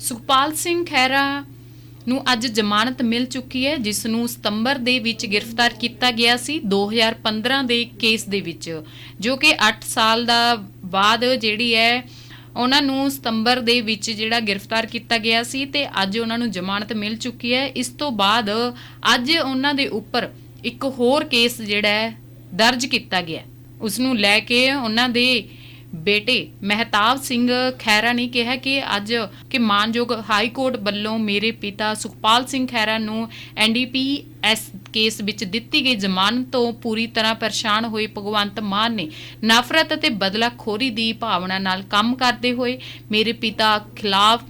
ਸੁਖਪਾਲ ਸਿੰਘ ਖਹਿਰਾ ਨੂੰ ਅੱਜ ਜ਼ਮਾਨਤ ਮਿਲ ਚੁੱਕੀ ਹੈ, ਜਿਸ ਨੂੰ ਸਤੰਬਰ ਦੇ ਵਿੱਚ ਗ੍ਰਿਫਤਾਰ ਕੀਤਾ ਗਿਆ ਸੀ 2015 ਦੇ ਕੇਸ ਦੇ ਵਿੱਚ, ਜੋ ਕਿ 8 ਸਾਲ ਦਾ ਬਾਅਦ ਜਿਹੜੀ ਹੈ, ਉਹਨਾਂ ਨੂੰ ਸਤੰਬਰ ਦੇ ਵਿੱਚ ਜਿਹੜਾ ਗ੍ਰਿਫਤਾਰ ਕੀਤਾ ਗਿਆ ਸੀ ਤੇ ਅੱਜ ਉਹਨਾਂ ਨੂੰ ਜ਼ਮਾਨਤ ਮਿਲ ਚੁੱਕੀ ਹੈ। ਇਸ ਤੋਂ ਬਾਅਦ ਅੱਜ ਉਹਨਾਂ ਦੇ ਉੱਪਰ ਇੱਕ ਹੋਰ ਕੇਸ ਜਿਹੜਾ ਹੈ, ਦਰਜ ਕੀਤਾ ਗਿਆ। ਉਸ ਨੂੰ ਲੈ ਕੇ ਉਹਨਾਂ ਦੇ ਬੇਟੇ, ਮਹਿਤਾਬ ਸਿੰਘ ਖੈਰਾ ਨੇ ਕਿਹਾ ਕਿ ਅੱਜ ਕਿ ਮਾਨਯੋਗ ਹਾਈ ਕੋਰਟ ਵੱਲੋਂ ਮੇਰੇ ਪਿਤਾ ਸੁਖਪਾਲ ਸਿੰਘ ਖੈਰਾ ਨੂੰ ਐਨਡੀਪੀਐਸ ਕੇਸ ਵਿੱਚ ਦਿੱਤੀ ਗਈ ਜ਼ਮਾਨਤ ਤੋਂ ਪੂਰੀ ਤਰ੍ਹਾਂ ਪਰੇਸ਼ਾਨ ਹੋਏ ਭਗਵੰਤ ਮਾਨ ਨੇ ਨਫ਼ਰਤ ਅਤੇ ਬਦਲਾਖੋਰੀ ਦੀ ਭਾਵਨਾ ਨਾਲ ਕੰਮ ਕਰਦੇ ਹੋਏ ਮੇਰੇ ਪਿਤਾ ਖਿਲਾਫ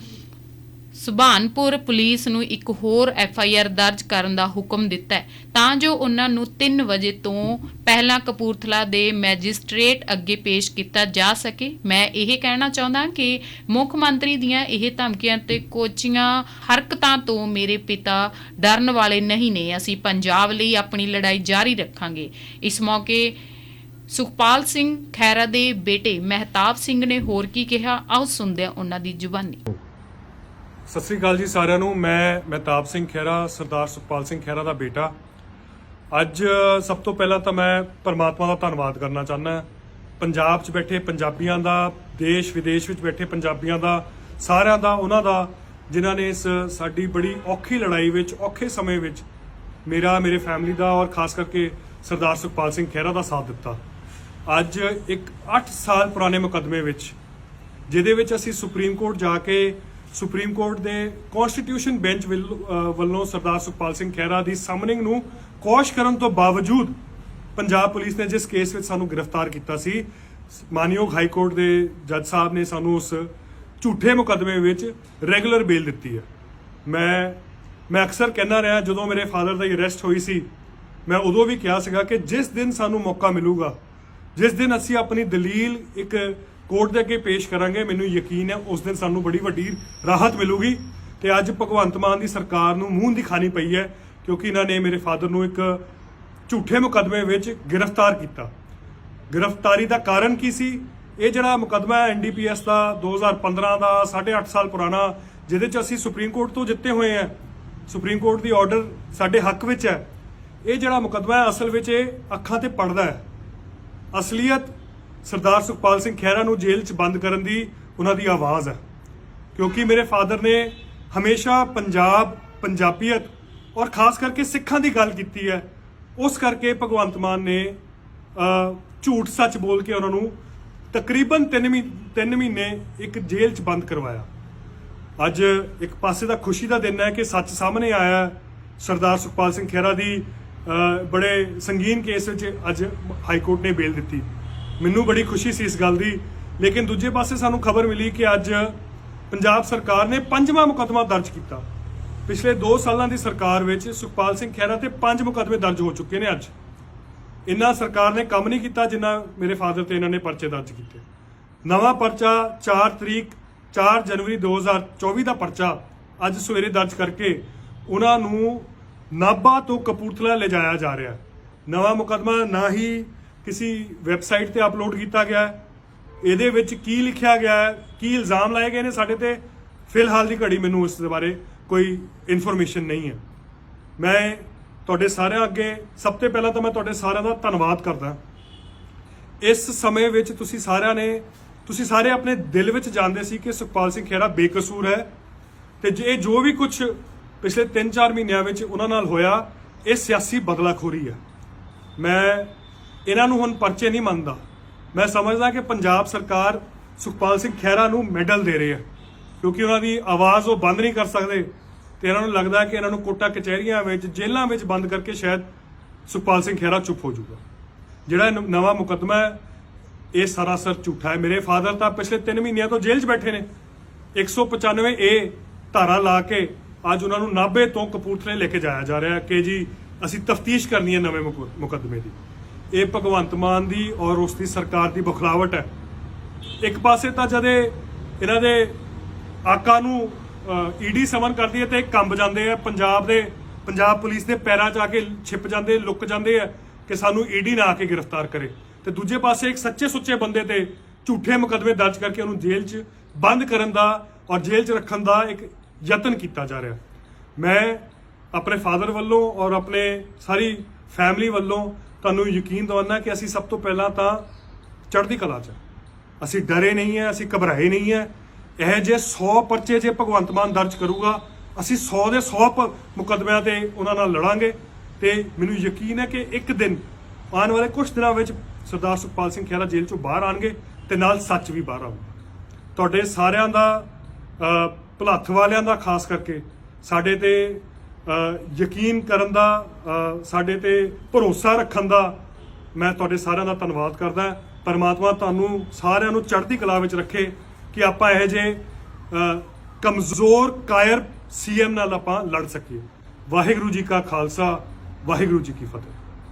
ਸੁਭਾਨਪੁਰ ਪੁਲਿਸ ਨੂੰ ਇੱਕ ਹੋਰ ਐਫ ਆਈ ਆਰ ਦਰਜ ਕਰਨ ਦਾ ਹੁਕਮ ਦਿੱਤਾ ਹੈ। ਤਾਂ ਜੋ ਉਹਨਾਂ ਨੂੰ 3 ਵਜੇ ਤੋਂ ਪਹਿਲਾਂ ਕਪੂਰਥਲਾ ਦੇ ਮੈਜਿਸਟ੍ਰੇਟ ਅੱਗੇ ਪੇਸ਼ ਕੀਤਾ ਜਾ ਸਕੇ। ਮੈਂ ਇਹ ਕਹਿਣਾ ਚਾਹੁੰਦਾ ਕਿ ਮੁੱਖ ਮੰਤਰੀ ਦੀਆਂ ਇਹ ਧਮਕੀਆਂ ਤੇ ਕੋਚੀਆਂ ਹਰਕਤਾਂ ਤੋਂ ਮੇਰੇ ਪਿਤਾ ਡਰਨ ਵਾਲੇ ਨਹੀਂ ਨੇ। ਅਸੀਂ ਪੰਜਾਬ ਲਈ ਆਪਣੀ ਲੜਾਈ ਜਾਰੀ ਰੱਖਾਂਗੇ। ਇਸ ਮੌਕੇ ਸੁਖਪਾਲ ਸਿੰਘ ਖੈਰਾ ਦੇ ਬੇਟੇ ਮਹਿਤਾਬ ਸਿੰਘ ਨੇ ਹੋਰ ਕੀ ਕਿਹਾ? ਆਓ ਸੁਣਦੇ ਹਾਂ ਉਹਨਾਂ ਦੀ ਜ਼ੁਬਾਨੀ। ਸਤਿ ਸ੍ਰੀ ਅਕਾਲ ਜੀ ਸਾਰਿਆਂ ਨੂੰ। ਮੈਂ ਮਹਿਤਾਬ ਸਿੰਘ ਖਹਿਰਾ, ਸਰਦਾਰ ਸੁਖਪਾਲ ਸਿੰਘ ਖਹਿਰਾ ਦਾ ਬੇਟਾ। ਅੱਜ, ਸਭ ਤੋਂ ਪਹਿਲਾਂ ਤਾਂ ਮੈਂ ਪਰਮਾਤਮਾ ਦਾ ਧੰਨਵਾਦ ਕਰਨਾ ਚਾਹੁੰਦਾ ਪੰਜਾਬ 'ਚ ਬੈਠੇ ਪੰਜਾਬੀਆਂ ਦਾ, ਦੇਸ਼ ਵਿਦੇਸ਼ ਵਿੱਚ ਬੈਠੇ ਪੰਜਾਬੀਆਂ ਦਾ, ਸਾਰਿਆਂ ਦਾ, ਉਹਨਾਂ ਦਾ, ਜਿਨ੍ਹਾਂ ਨੇ ਇਸ ਸਾਡੀ ਬੜੀ ਔਖੀ ਲੜਾਈ ਵਿੱਚ, ਔਖੇ ਸਮੇਂ ਵਿੱਚ ਮੇਰਾ, ਮੇਰੇ ਫੈਮਿਲੀ ਦਾ ਔਰ ਖਾਸ ਕਰਕੇ ਸਰਦਾਰ ਸੁਖਪਾਲ ਸਿੰਘ ਖਹਿਰਾ ਦਾ ਸਾਥ ਦਿੱਤਾ। ਅੱਜ ਇੱਕ 8 ਸਾਲ ਪੁਰਾਣੇ ਮੁਕੱਦਮੇ ਵਿੱਚ, ਜਿਹਦੇ ਵਿੱਚ ਅਸੀਂ ਸੁਪਰੀਮ ਕੋਰਟ ਜਾ ਕੇ ਸੁਪਰੀਮ ਕੋਰਟ ਦੇ ਕਨਸਟੀਟਿਊਸ਼ਨ ਬੈਂਚ ਵੱਲੋਂ ਸਰਦਾਰ ਸੁਖਪਾਲ ਸਿੰਘ ਖਹਿਰਾ ਦੀ ਸਮਨਿੰਗ ਨੂੰ ਕੋਸ਼ ਕਰਨ ਤੋਂ ਬਾਵਜੂਦ ਪੰਜਾਬ ਪੁਲਿਸ ਨੇ ਜਿਸ ਕੇਸ ਵਿੱਚ ਸਾਨੂੰ ਗ੍ਰਿਫਤਾਰ ਕੀਤਾ ਸੀ, ਮਾਨਯੋਗ ਹਾਈ ਕੋਰਟ ਦੇ ਜੱਜ ਸਾਹਿਬ ਨੇ ਸਾਨੂੰ ਉਸ ਝੂਠੇ ਮੁਕੱਦਮੇ ਵਿੱਚ ਰੈਗੂਲਰ ਬੇਲ ਦਿੱਤੀ ਹੈ। ਮੈਂ ਮੈਂ ਅਕਸਰ ਕਹਿੰਦਾ ਰਿਹਾ, ਜਦੋਂ ਮੇਰੇ ਫਾਦਰ ਦਾ ਅਰੈਸਟ ਹੋਈ ਸੀ, ਮੈਂ ਉਦੋਂ ਵੀ ਕਿਹਾ ਸੀਗਾ ਕਿ ਜਿਸ ਦਿਨ ਸਾਨੂੰ ਮੌਕਾ ਮਿਲੂਗਾ, ਜਿਸ ਦਿਨ ਅਸੀਂ ਆਪਣੀ ਦਲੀਲ ਇੱਕ ਕੋਰਟ ਦੇ ਅੱਗੇ ਪੇਸ਼ ਕਰਾਂਗੇ। ਮੈਨੂੰ ਯਕੀਨ ਹੈ ਉਸ ਦਿਨ ਸਾਨੂੰ ਬੜੀ ਵੱਡੀ ਰਾਹਤ ਮਿਲੂਗੀ ਤੇ ਅੱਜ ਭਗਵੰਤ ਮਾਨ ਦੀ ਸਰਕਾਰ ਨੂੰ ਮੂੰਹ ਦਿਖਾਣੀ ਪਈ ਹੈ ਕਿਉਂਕਿ ਇਹਨਾਂ ਨੇ ਮੇਰੇ ਫਾਦਰ ਨੂੰ ਇੱਕ ਝੂਠੇ ਮੁਕੱਦਮੇ ਵਿੱਚ ਗ੍ਰਿਫਤਾਰ ਕੀਤਾ। ਗ੍ਰਿਫਤਾਰੀ ਦਾ ਕਾਰਨ ਕੀ ਸੀ? ਇਹ ਜਿਹੜਾ ਮੁਕੱਦਮਾ ਹੈ ਐਨਡੀਪੀਐਸ ਦਾ 2015 ਦਾ 8.5 ਸਾਲ ਪੁਰਾਣਾ, ਜਿਹਦੇ ਚ ਅਸੀਂ ਸੁਪਰੀਮ ਕੋਰਟ ਤੋਂ ਜਿੱਤੇ ਹੋਏ ਹਾਂ। ਸੁਪਰੀਮ ਕੋਰਟ ਦੀ ਆਰਡਰ ਸਾਡੇ ਹੱਕ ਵਿੱਚ ਹੈ। ਇਹ ਜਿਹੜਾ ਮੁਕੱਦਮਾ ਹੈ, ਅਸਲ ਵਿੱਚ ਇਹ ਅੱਖਾਂ ਤੇ ਪੜਦਾ ਹੈ। ਅਸਲੀਅਤ ਸਰਦਾਰ ਸੁਖਪਾਲ ਸਿੰਘ ਖਹਿਰਾ ਨੂੰ ਜੇਲ੍ਹ 'ਚ ਬੰਦ ਕਰਨ ਦੀ ਉਹਨਾਂ ਦੀ ਆਵਾਜ਼ ਹੈ। ਕਿਉਂਕਿ ਮੇਰੇ ਫਾਦਰ ਨੇ ਹਮੇਸ਼ਾ ਪੰਜਾਬ, ਪੰਜਾਬੀਅਤ ਔਰ ਖਾਸ ਕਰਕੇ ਸਿੱਖਾਂ ਦੀ ਗੱਲ ਕੀਤੀ ਹੈ, ਉਸ ਕਰਕੇ ਭਗਵੰਤ ਮਾਨ ਨੇ ਝੂਠ ਸੱਚ ਬੋਲ ਕੇ ਉਹਨਾਂ ਨੂੰ ਤਕਰੀਬਨ 3 ਮਹੀਨੇ ਮਹੀਨੇ ਇੱਕ ਜੇਲ੍ਹ 'ਚ ਬੰਦ ਕਰਵਾਇਆ। ਅੱਜ ਇੱਕ ਪਾਸੇ ਦਾ ਖੁਸ਼ੀ ਦਾ ਦਿਨ ਹੈ ਕਿ ਸੱਚ ਸਾਹਮਣੇ ਆਇਆ ਸਰਦਾਰ ਸੁਖਪਾਲ ਸਿੰਘ ਖਹਿਰਾ ਦੀ ਬੜੇ ਸੰਗੀਨ ਕੇਸ ਵਿੱਚ ਅੱਜ ਹਾਈ ਕੋਰਟ ਨੇ ਬੇਲ ਦਿੱਤੀ। ਮੈਨੂੰ ਬੜੀ ਖੁਸ਼ੀ ਸੀ ਇਸ ਗੱਲ ਦੀ। ਲੇਕਿਨ ਦੂਜੇ ਪਾਸੇ ਸਾਨੂੰ ਖਬਰ ਮਿਲੀ ਕਿ ਅੱਜ ਪੰਜਾਬ ਸਰਕਾਰ ਨੇ ਪੰਜਵਾਂ ਮੁਕੱਦਮਾ ਦਰਜ ਕੀਤਾ। ਪਿਛਲੇ 2 ਸਾਲਾਂ ਦੀ ਸਰਕਾਰ ਵਿੱਚ ਸੁਖਪਾਲ ਸਿੰਘ ਖਹਿਰਾ ਤੇ ਪੰਜ ਮੁਕੱਦਮੇ ਦਰਜ ਹੋ ਚੁੱਕੇ ਨੇ ਅੱਜ। ਇੰਨਾ ਸਰਕਾਰ ਨੇ ਕੰਮ ਨਹੀਂ ਕੀਤਾ ਜਿੰਨਾ ਮੇਰੇ ਫਾਦਰ ਤੇ ਇਹਨਾਂ ਨੇ ਪਰਚੇ ਦਰਜ ਕੀਤੇ। ਨਵਾਂ ਪਰਚਾ 4 ਤਰੀਕ 4 ਜਨਵਰੀ 2024 ਦਾ ਪਰਚਾ ਅੱਜ ਸਵੇਰੇ ਦਰਜ ਕਰਕੇ ਉਹਨਾਂ ਨੂੰ ਨਾਭਾ ਤੋਂ ਕਪੂਰਥਲਾ ਲਿਜਾਇਆ ਜਾ ਰਿਹਾ। ਨਵਾਂ ਮੁਕੱਦਮਾ ਨਾ ਹੀ ਕਿਸੇ ਵੈਬਸਾਈਟ ਤੇ ਅਪਲੋਡ ਕੀਤਾ ਗਿਆ ਹੈ, ਇਹਦੇ ਵਿੱਚ ਕੀ ਲਿਖਿਆ ਗਿਆ ਹੈ, ਕੀ ਇਲਜ਼ਾਮ ਲਾਏ ਗਏ ਨੇ ਸਾਡੇ ਤੇ, ਫਿਲਹਾਲ ਦੀ ਘੜੀ ਮੈਨੂੰ ਇਸ ਦੇ ਬਾਰੇ ਕੋਈ ਇਨਫੋਰਮੇਸ਼ਨ ਨਹੀਂ ਹੈ। ਮੈਂ ਤੁਹਾਡੇ ਸਾਰਿਆਂ ਅੱਗੇ, ਸਭ ਤੋਂ ਪਹਿਲਾਂ ਤਾਂ ਮੈਂ ਤੁਹਾਡੇ ਸਾਰਿਆਂ ਦਾ ਧੰਨਵਾਦ ਕਰਦਾ। ਇਸ ਸਮੇਂ ਵਿੱਚ ਤੁਸੀਂ ਸਾਰਿਆਂ ਨੇ, ਤੁਸੀਂ ਸਾਰੇ ਆਪਣੇ ਦਿਲ ਵਿੱਚ ਜਾਣਦੇ ਸੀ ਕਿ ਸੁਖਪਾਲ ਸਿੰਘ ਖਹਿਰਾ ਬੇਕਸੂਰ ਹੈ ਤੇ ਜੇ ਇਹ ਜੋ ਵੀ ਕੁਝ ਪਿਛਲੇ 3-4 ਮਹੀਨਿਆਂ ਵਿੱਚ ਉਹਨਾਂ ਨਾਲ ਹੋਇਆ, ਇਹ ਸਿਆਸੀ ਬਦਲਾਖੋਰੀ ਹੈ। ਮੈਂ ਇਹਨਾਂ ਨੂੰ ਹੁਣ ਪਰਚੇ ਨਹੀਂ ਮੰਨਦਾ। ਮੈਂ ਸਮਝਦਾ ਕਿ ਪੰਜਾਬ ਸਰਕਾਰ ਸੁਖਪਾਲ ਸਿੰਘ ਖਹਿਰਾ ਨੂੰ ਮੈਡਲ ਦੇ ਰਹੀ ਹੈ, ਕਿਉਂਕਿ ਉਹਨਾਂ ਦੀ ਆਵਾਜ਼ ਉਹ ਬੰਦ ਨਹੀਂ ਕਰ ਸਕਦੇ ਤੇ ਇਹਨਾਂ ਨੂੰ ਲੱਗਦਾ ਕਿ ਇਹਨਾਂ ਨੂੰ ਕੋਟਾ ਕਚਹਿਰੀਆਂ ਵਿੱਚ, ਜੇਲ੍ਹਾਂ ਵਿੱਚ ਬੰਦ ਕਰਕੇ ਸ਼ਾਇਦ ਸੁਖਪਾਲ ਸਿੰਘ ਖਹਿਰਾ ਚੁੱਪ ਹੋ ਜਾਊਗਾ। ਜਿਹੜਾ ਨਵਾਂ ਮੁਕੱਦਮਾ ਹੈ, ਇਹ ਸਰਾਸਰ ਝੂਠਾ ਹੈ। ਮੇਰੇ ਫਾਦਰ ਤਾਂ ਪਿਛਲੇ 3 ਮਹੀਨਿਆਂ ਤੋਂ ਜੇਲ੍ਹ 'ਚ ਬੈਠੇ ਨੇ। 195 ਏ ਧਾਰਾ ਲਾ ਕੇ ਅੱਜ ਉਹਨਾਂ ਨੂੰ ਨਾਭੇ ਤੋਂ ਕਪੂਰਥਲੇ ਲੈ ਕੇ ਜਾਇਆ ਜਾ ਰਿਹਾ ਕਿ ਜੀ, ਅਸੀਂ ਤਫਤੀਸ਼ ਕਰਨੀ ਹੈ ਨਵੇਂ ਮੁਕ- ਮੁਕੱਦਮੇ ਦੀ। ਇਹ ਭਗਵੰਤ ਮਾਨ ਦੀ ਔਰ ਉਸ ਦੀ ਸਰਕਾਰ ਦੀ ਬਖਲਾਵਟ ਹੈ। ਇੱਕ ਪਾਸੇ ਤਾਂ ਜਦੇ ਇਹਨਾਂ ਦੇ ਆਕਾ ਨੂੰ ਈਡੀ ਸਮਨ ਕਰਦੀ ਹੈ ਤੇ ਇਹ ਕੰਬ ਜਾਂਦੇ ਆ, ਪੰਜਾਬ ਦੇ, ਪੰਜਾਬ ਪੁਲਿਸ ਦੇ ਪੈਰਾਂ 'ਚ ਆ ਕੇ ਛਿਪ ਜਾਂਦੇ, ਲੁੱਕ ਜਾਂਦੇ ਆ ਕਿ ਸਾਨੂੰ ਈਡੀ ਨਾ ਆ ਕੇ ਗ੍ਰਿਫਤਾਰ ਕਰੇ। ਤੇ ਦੂਜੇ ਪਾਸੇ ਇੱਕ ਸੱਚੇ ਸੁੱਚੇ ਬੰਦੇ ਤੇ ਝੂਠੇ ਮੁਕੱਦਮੇ ਦਰਜ ਕਰਕੇ ਉਹਨੂੰ ਜੇਲ੍ਹ 'ਚ ਬੰਦ ਕਰਨ ਦਾ ਔਰ ਜੇਲ੍ਹ 'ਚ ਰੱਖਣ ਦਾ ਇੱਕ ਯਤਨ ਕੀਤਾ ਜਾ ਰਿਹਾ। ਮੈਂ ਆਪਣੇ ਫਾਦਰ ਵੱਲੋਂ ਔਰ ਆਪਣੇ ਸਾਰੀ ਫੈਮਿਲੀ ਵੱਲੋਂ ਤੁਹਾਨੂੰ ਯਕੀਨ ਦਿਵਾਉਣਾ ਕਿ ਅਸੀਂ ਸਭ ਤੋਂ ਪਹਿਲਾਂ ਤਾਂ ਚੜ੍ਹਦੀ ਕਲਾ 'ਚ ਅਸੀਂ ਡਰੇ ਨਹੀਂ ਹੈ ਅਸੀਂ ਘਬਰਾਏ ਨਹੀਂ ਹੈ। ਇਹ ਜੇ 100 ਪਰਚੇ ਜੇ ਭਗਵੰਤ ਮਾਨ ਦਰਜ ਕਰੂਗਾ ਅਸੀਂ 100 ਦੇ 100 ਪ- ਮੁਕੱਦਮਿਆਂ ਤੇ ਉਹਨਾਂ ਨਾਲ ਲੜਾਂਗੇ। ਤੇ ਮੈਨੂੰ ਯਕੀਨ ਹੈ ਕਿ ਇੱਕ ਦਿਨ ਆਉਣ ਵਾਲੇ ਕੁਝ ਦਿਨਾਂ ਵਿੱਚ ਸਰਦਾਰ ਸੁਖਪਾਲ ਸਿੰਘ ਖਹਿਰਾ ਜੇਲ੍ਹ ਚੋਂ ਬਾਹਰ ਆਣਗੇ ਤੇ ਨਾਲ ਸੱਚ ਵੀ ਬਾਹਰ ਆਊਗਾ। ਤੁਹਾਡੇ ਸਾਰਿਆਂ ਦਾ ਅ, ਭੁਲੱਥ ਵਾਲਿਆਂ ਦਾ ਖਾਸ ਕਰਕੇ ਸਾਡੇ ਤੇ ਯਕੀਨ ਕਰਨ ਦਾ ਸਾਡੇ ਤੇ ਭਰੋਸਾ ਰੱਖਣ ਦਾ ਮੈਂ ਤੁਹਾਡੇ ਸਾਰਿਆਂ ਦਾ ਧੰਨਵਾਦ ਕਰਦਾ ਪਰਮਾਤਮਾ ਤੁਹਾਨੂੰ ਸਾਰਿਆਂ ਨੂੰ ਚੜ੍ਹਦੀ ਕਲਾ ਵਿੱਚ ਰੱਖੇ ਕਿ ਆਪਾਂ ਇਹ ਜੇ ਕਮਜ਼ੋਰ, ਕਾਇਰ ਸੀਐਮ ਨਾਲ ਆਪਾਂ ਲੜ ਸਕੀਏ। ਵਾਹਿਗੁਰੂ ਜੀ ਕਾ ਖਾਲਸਾ, ਵਾਹਿਗੁਰੂ ਜੀ ਕੀ ਫਤਿਹ।